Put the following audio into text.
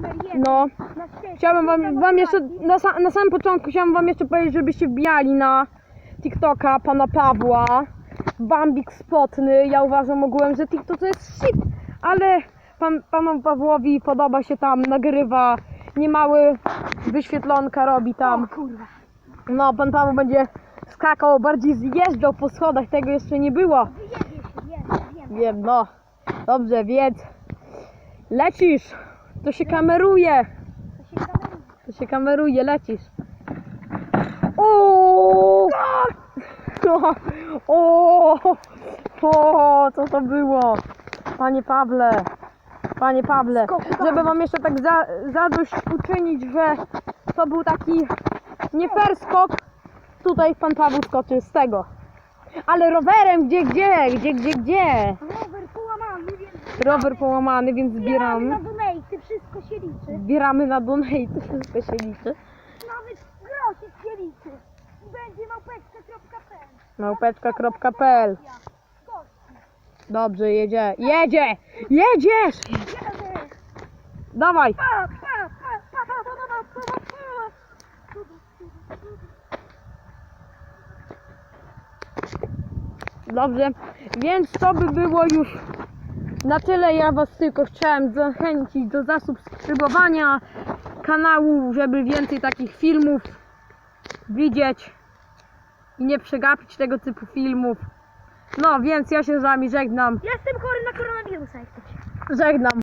numer jeden No, na świecie. chciałbym wam, wam jeszcze, na, sa, na samym początku chciałam wam jeszcze powiedzieć, żebyście wbijali na TikToka pana Pawła, Bambik Spotny. Ja uważam ogółem, że TikTok to jest shit, ale pan, panu Pawłowi podoba się tam, nagrywa, niemały wyświetlonka robi tam. O kurwa. No, pan Paweł będzie skakał, bardziej zjeżdżał po schodach, tego jeszcze nie było. Wiem, no. Dobrze, wiedz. Lecisz. To się kameruje. To się kameruje. Lecisz. O! O! O! Co to było? Panie Pawle. Panie Pawle. Żeby wam jeszcze tak za, zadość uczynić, że to był taki nie fair skok. Tutaj pan Paweł skoczył z tego. Ale rowerem gdzie, gdzie, gdzie, gdzie, gdzie? Rower połamany, więc... Rower połamany, więc Zbieramy wszystko się liczy. Zbieramy na donate, wszystko się liczy. Nawet groszek się liczy. I będzie małpeczka.pl Małpeczka.pl Dobrze, jedzie. Jedzie! Jedziesz! Dawaj! Dobrze, więc to by było już na tyle. Ja Was tylko chciałem zachęcić do zasubskrybowania kanału, żeby więcej takich filmów widzieć i nie przegapić tego typu filmów. No, więc ja się z Wami żegnam. Jestem chory na koronawirusa, jak. Żegnam.